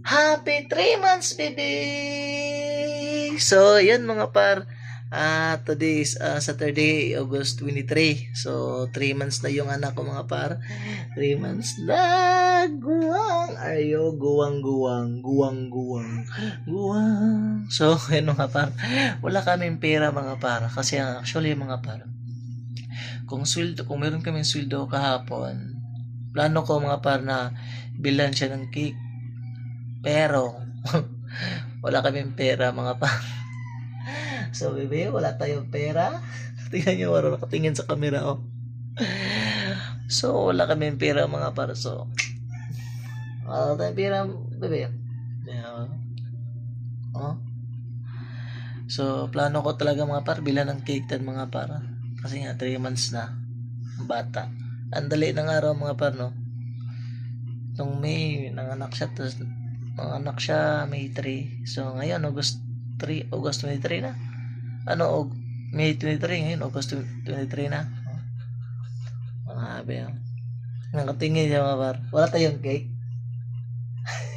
Happy 3 months, baby! So, yun mga par. Ah, today is ah, Saturday, August 23. So, 3 months na yung anak ko mga par. 3 months na. Guwang. Ayo, guwang, guwang. Guwang, guwang. Guwang. So, yun mga par. Wala kaming pera mga par. Kasi actually mga par. Kung sweldo, kung meron kaming sweldo kahapon, plano ko mga par na bilan siya ng cake. Pero, wala kaming pera mga pa. So, bebe, wala tayong pera. Tingnan nyo, wala nakatingin sa camera, oh. So, wala kaming pera mga para. So, wala tayong pera, bebe. Yeah. Oh. So, plano ko talaga mga par, bilan ng cake tan mga para. Kasi nga, 3 months na. Bata. Ang dali ng araw mga par, no? Nung May, nanganak siya, tapos nanganak siya May 3. So, ngayon, August 3, August 23 na. Ano, og, May 23, ngayon, August 23 na. Mga habi, oh. Nakatingin siya mga par. Wala tayong cake.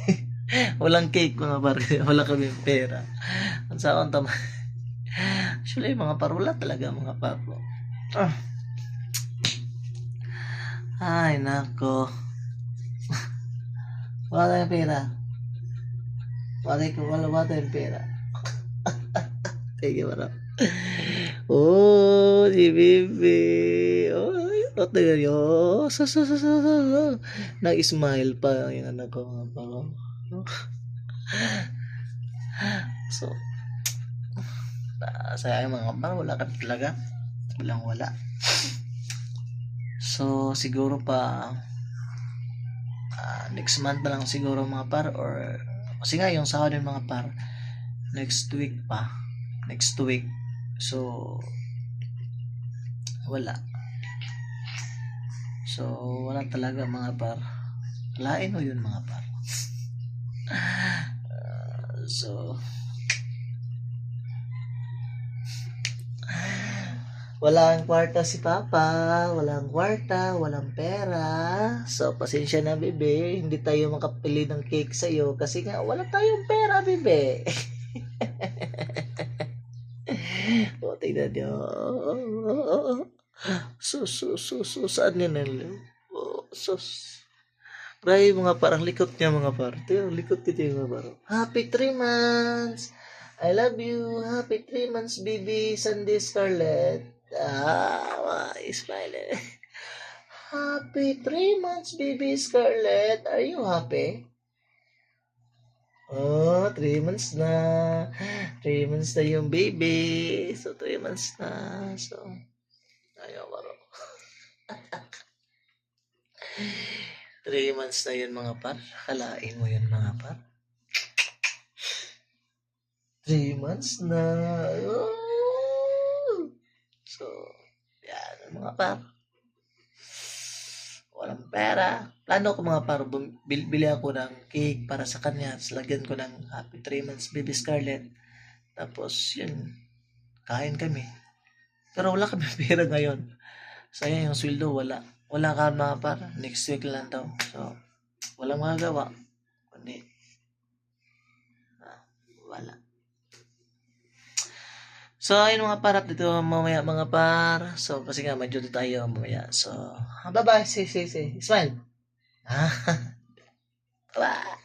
Walang cake mga par. Wala kami pera. Ang sa akong tama. Actually, mga par, wala talaga mga par. Ah. Ay, nako. Wala tayong pera. Wala ko wala wala tayong pera. Thank you, marap. Oh, si Bibi. Oh, oh, tingnan niyo. Oh, sa, sa, sa, sa, sa, sa. Nag-smile pa yung anak ko. paro. So, ah, sa mga pa, wala ka talaga. Walang wala. So, siguro pa ah, next month na lang siguro mga par or kasi nga yung sahod ng mga par next week pa. Next week. So wala. So wala talaga mga par. Lain mo yun mga par. Ah, so Walang kwarta si Papa, walang kwarta, walang pera. So, pasensya na, bebe. Hindi tayo makapili ng cake sa'yo kasi nga wala tayong pera, bebe. o, tingnan niyo. Sus, sus, sus, sus. Saan yun ang oh, sus. Grabe mga parang likot niya mga par. Ito yung likot ko yung mga parang. Happy 3 months! I love you. Happy 3 months, baby. Sunday Scarlett. Ah, smile. Happy 3 months, baby Scarlett. Are you happy? Oh, 3 months na. 3 months na yung baby. So, 3 months na. So, ayaw maro. 3 months na yun mga par. Kalain mo yun mga par. 3 months na. Oh. So, yan mga par. Walang pera. Plano ko mga par, bili ako ng cake para sa kanya. Tapos lagyan ko ng happy 3 months baby Scarlett. Tapos yun, kain kami. Pero wala kami pera ngayon. Sayang yung sweldo, wala. Wala ka mga par. Next week lang daw. So, walang magagawa. Kundi, ah, wala. So, ayun mga par, dito mamaya mga par. So, kasi nga, dito tayo mamaya. So, bye-bye. Say, say, say. Smile. Ah, bye.